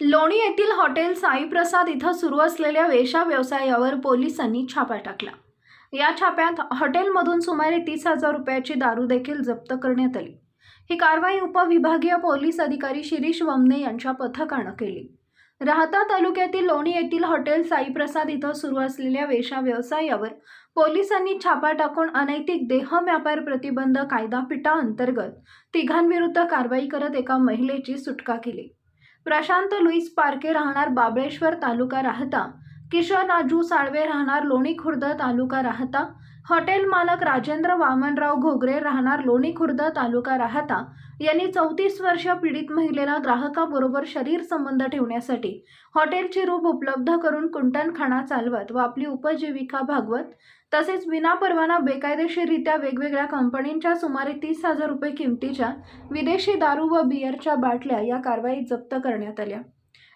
लोणी येथील हॉटेल साईप्रसाद इथं सुरू असलेल्या वेशा व्यवसायावर पोलिसांनी छापा टाकला. या छाप्यात हॉटेलमधून सुमारे तीस हजार रुपयाची दारू देखील जप्त करण्यात आली. ही कारवाई उपविभागीय पोलीस अधिकारी शिरीष वमने यांच्या पथकानं केली. राहता तालुक्यातील लोणी येथील हॉटेल साईप्रसाद इथं सुरू असलेल्या वेशा व्यवसायावर पोलिसांनी छापा टाकून अनैतिक देह व्यापार प्रतिबंध कायदा पिटा अंतर्गत तिघांविरुद्ध कारवाई करत एका महिलेची सुटका केली. प्रशांत लुईस पारके राहणार बाबळेश्वर तालुका राहता. किशन राजू साळवे राहणार लोणी खुर्द तालुका राहता. हॉटेल मालक राजेंद्र वामनराव घोगरे राहणार लोणी खुर्द तालुका राहता यांनी चौतीस वर्ष पीडित महिलेला ग्राहकाबरोबर शरीर संबंध ठेवण्यासाठी हॉटेलची रूप उपलब्ध करून कुंटणखाना चालवत व आपली उपजीविका भागवत तसेच विनापरवाना बेकायदेशीररित्या वेगवेगळ्या कंपनींच्या सुमारे तीस हजार रुपये किमतीच्या विदेशी दारू व बियरच्या बाटल्या या कारवाईत जप्त करण्यात आल्या.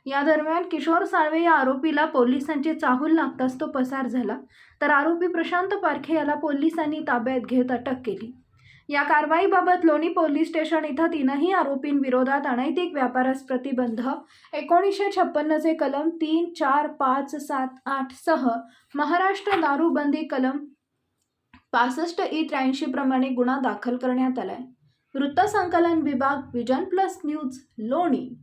या दरम्यान किशोर साळवे या आरोपीला पोलिसांची चाहूल लागताच तो पसार झाला. तर आरोपी प्रशांत पारखे याला पोलिसांनी ताब्यात घेत अटक केली. या कारवाईबाबत लोणी पोलीस स्टेशन इथं तीनही आरोपींविरोधात अनैतिक व्यापारास प्रतिबंध एकोणीसशे छप्पन्नचे कलम तीन चार पाच सात आठ सह महाराष्ट्र दारूबंदी कलम पासष्ट ई त्र्याऐंशी प्रमाणे गुन्हा दाखल करण्यात आलाय. वृत्तसंकलन विभाग विजन प्लस न्यूज लोणी.